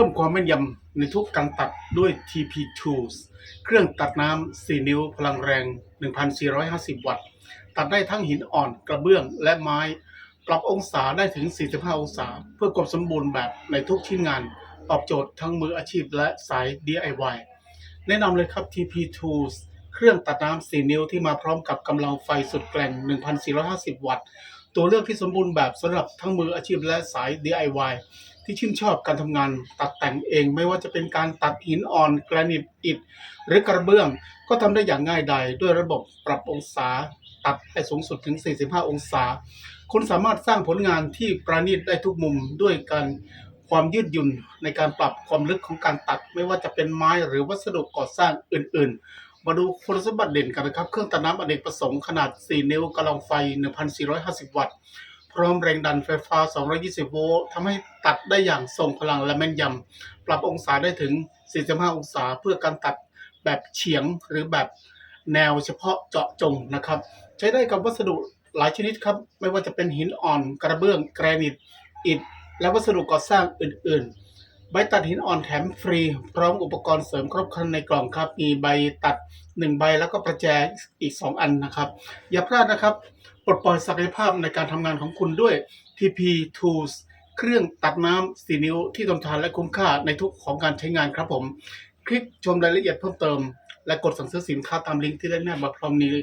พิ่มความแม่นยำในทุกการตัดด้วย TP Tools เครื่องตัดน้ำ 4 นิ้วพลังแรง 1,450 วัตต์ ตัดได้ทั้งหินอ่อนกระเบื้องและไม้ ปรับองศาได้ถึง 45 องศา เพื่อความสมบูรณ์แบบในทุกชิ้นงาน ตอบโจทย์ทั้งมืออาชีพและสาย DIY แนะนำเลยครับ TP Tools เครื่องตัดน้ำ 4 นิ้วที่มาพร้อมกับกำลังไฟสุดแกร่ง 1,450 วัตต์ ตัวเลือกที่สมบูรณ์แบบสำหรับทั้งมืออาชีพและสาย DIY ที่ชื่นชอบการทำงานตัดแต่งเองไม่ว่าจะเป็นการตัดหินอ่อนแกรนิตอิฐ หรือกระเบื้อง ก็ทำได้อย่างง่ายดายด้วยระบบปรับองศาตัดได้สูงสุดถึง 45 องศา คุณสามารถสร้างผลงานที่ประณีตได้ทุกมุมด้วยการความยืดหยุ่นในการปรับความลึกของการตัด ไม่ว่าจะเป็นไม้หรือวัสดุก่อสร้างอื่น ๆ มาดูคุณสมบัติเด่นกันนะครับ เครื่องตัดน้ำอเนกประสงค์ขนาด 4 นิ้วกำลังไฟ 1,450 วัตต์ พร้อมแรงดันไฟฟ้า 220 โวลต์ทำให้ตัดได้อย่างทรงพลังและแม่นยำ ปรับองศาได้ถึง 45 องศาเพื่อการตัดแบบเฉียงหรือแบบแนวเฉพาะเจาะจงนะครับ ใช้ได้กับวัสดุหลายชนิดครับ ไม่ว่าจะเป็นหินอ่อน กระเบื้อง แกรนิต อิฐ และวัสดุก่อสร้างอื่น ๆ ใบตัดหินอ่อนแถมฟรี พร้อมอุปกรณ์เสริมครบครันในกล่องครับ มีใบตัด 1 ใบแล้วก็ประแจอีก 2 อันนะครับ อย่าพลาดนะครับ ปลดปล่อยศักยภาพในการทำงานของคุณด้วย TP Tools เครื่องตัดน้ำ4นิ้วที่ทนทานและคุ้มค่าในทุกของการใช้งานครับผม คลิกชมรายละเอียดเพิ่มเติม และกดสั่งซื้อสินค้าตามลิงก์ที่ได้แนบมาพร้อมนี้